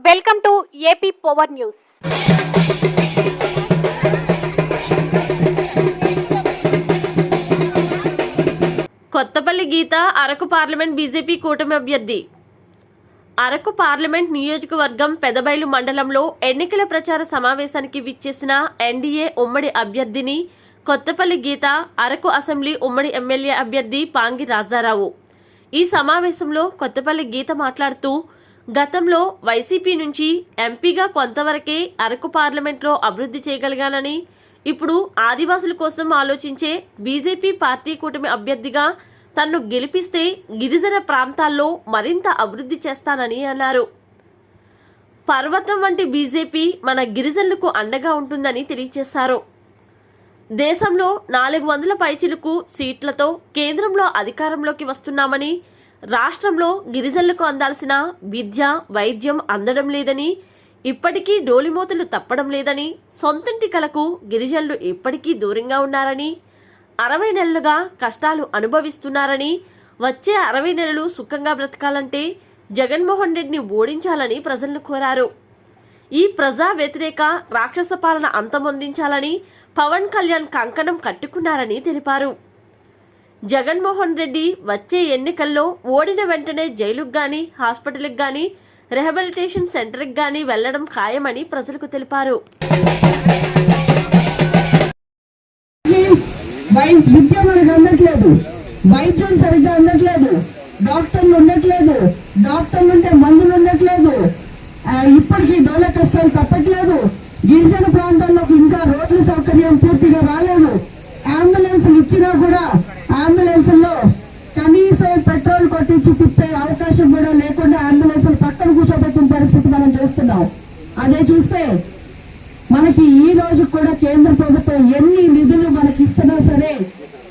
Welcome to AP power news. Kothapalli Geetha Araku parliament BJP కూటమి అభ్యర్థి. Araku parliament నియోజకవర్గం పెదబైలు మండలంలో ఎన్నికల ప్రచార సమావేశానికి విచ్చేసిన ఎన్డీఏ ఉమ్మడి అభ్యర్థిని కొత్తపల్లి గీత అరకు అసెంబ్లీ ఉమ్మడి ఎమ్మెల్యే అభ్యర్థి పాంగి రాజారావు. ఈ సమావేశంలో కొత్తపల్లి గీత మాట్లాడుతూ గతంలో వైసీపీ నుంచి ఎంపీగా కొంతవరకే అరకు పార్లమెంట్లో అభివృద్ధి చేయగలిగానని ఇప్పుడు ఆదివాసుల కోసం ఆలోచించే బీజేపీ పార్టీ కూటమి అభ్యర్థిగా తన్ను గెలిపిస్తే గిరిజన ప్రాంతాల్లో మరింత అభివృద్ధి చేస్తానని అన్నారు. పర్వతం వంటి బీజేపీ మన గిరిజనులకు అండగా ఉంటుందని తెలియజేశారు దేశంలో నాలుగు వందల పైచిలకు సీట్లతో కేంద్రంలో అధికారంలోకి వస్తున్నామని రాష్ట్రంలో గిరిజనులకు అందాల్సిన విద్య వైద్యం అందడం లేదని ఇప్పటికీ డోలిమూతలు తప్పడం లేదని సొంతంటి కలకు గిరిజనులు ఎప్పటికీ దూరంగా ఉన్నారని అరవై నెలలుగా కష్టాలు అనుభవిస్తున్నారని వచ్చే అరవై నెలలు సుఖంగా బ్రతకాలంటే జగన్మోహన్ రెడ్డిని ఓడించాలని ప్రజలను కోరారు. ఈ ప్రజా వ్యతిరేక రాక్షస పాలన అంతమొందించాలని పవన్ కళ్యాణ్ కంకణం కట్టుకున్నారని తెలిపారు. జగన్మోహన్ రెడ్డి వచ్చే ఎన్నికల్లో ఓడిన వెంటనే జైలుకు గాని హాస్పిటల్కి గాని రిహబిలిటేషన్ సెంటర్కి గాని వెళ్ళడం ఖాయమని ప్రజలకు తెలిపారు. విద్య మనకు అందట్లేదు. వైద్యం సరిగ్గా అందట్లేదు. డాక్టర్లు ఉండట్లేదు. డాక్టర్లు ఉంటే మందులు ఉండట్లేదు. ఇప్పటికీ డోల కష్టాలు తప్పట్లేదు. గిరిజన ప్రాంతాల్లో ఇంకా రోడ్ల సౌకర్యం పూర్తిగా రాలేదు. అంబులెన్స్లు ఇచ్చినా కూడా అంబులెన్స్లో కనీసం పెట్రోల్ కొట్టించి తిప్పే అవకాశం కూడా లేకుండా అంబులెన్స్లు పక్కన కూర్చోబెట్టిన పరిస్థితి మనం చూస్తున్నాం. అదే చూస్తే మనకి ఈ రోజు కూడా కేంద్ర ప్రభుత్వం ఎన్ని నిధులు మనకి ఇస్తున్నా సరే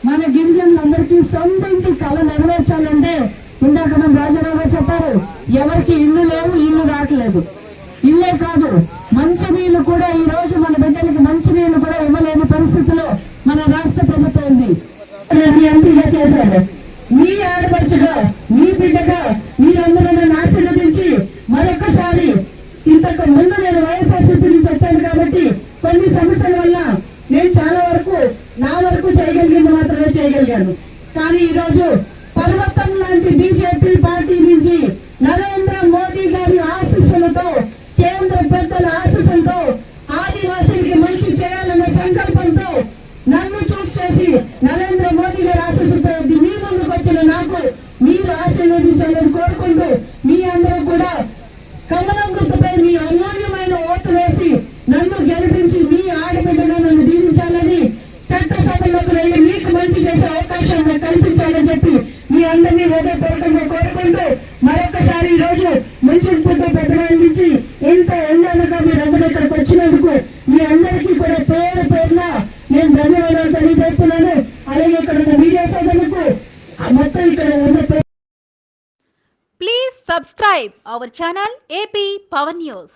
మన గిరిజనులందరికీ సొంత ఇంటి కళ నెరవేర్చాలంటే ఇందాక మనం రాజారావు గారు చెప్పారు ఎవరికి ఇల్లు లేవు ఇల్లు రావట్లేదు. ఇల్లే కాదు మంచి నీళ్ళు కూడా ఈ రోజు మన బిడ్డలకి మంచి నీళ్ళు కూడా ఇవ్వలేని పరిస్థితిలో మన రాష్ట్ర ప్రభుత్వం ఉంది అది ఎంపీగా చేశారు మీ ఆడపడుచుగా మీ బిడ్డగా మీరందరూ నన్ను ఆశీర్వదించి మరొకసారి ఇంతకు ముందు నేను వైఎస్ఆర్సీపీ నుంచి వచ్చాను కాబట్టి కొన్ని సమస్యల వల్ల నేను చాలా వరకు నా వరకు చేయగలిగింది మాత్రమే చేయగలిగాను. కానీ ఈ రోజు పర్వతం లాంటి బీజేపీ పార్టీ నుంచి నరేంద్ర మోదీ గారి ఆశీస్సులతో కేంద్ర పెద్దల ఆశీస్సులతో ఆదివాసీలకి మంచి చేయాలన్న సంకల్పంతో నన్ను చూస్ చేసి నరేంద్ర మోదీ గారి ఆశీస్సుతో మీ ముందుకు వచ్చిన నాకు మీరు ఆశీర్వదించాలని కోరుకుంటూ మీ అందరూ కూడా కమలం గుర్తుపై మీ అమూల్యమైన ఓటు వేసి నన్ను గెలిపించి మీ ఆడబిడ్డగా నన్ను దీవించాలని చట్టసభలోకి వెళ్ళి మీకు మంచి చేసే అవకాశం నాకు కల్పించాలని చెప్పి మీ అందరినీ హృదయపూర్వకంగా కోరుకుంటూ మరొకసారి ఈ రోజు ముంచుకుంటూ పెద్దవాళ్ళ నుంచి ఇంత ఎండనగా మీరందరూ ఇక్కడికి వచ్చినందుకు మీ అందరికీ కూడా పేరు పేరున నేను ధన్యవాదాలు తెలియజేస్తున్నాను. అలాగే ఇక్కడ ఉన్న మీడియా సోదరులకు మొత్తం ఇక్కడ ఉన్న పేరు please subscribe our channel AP power news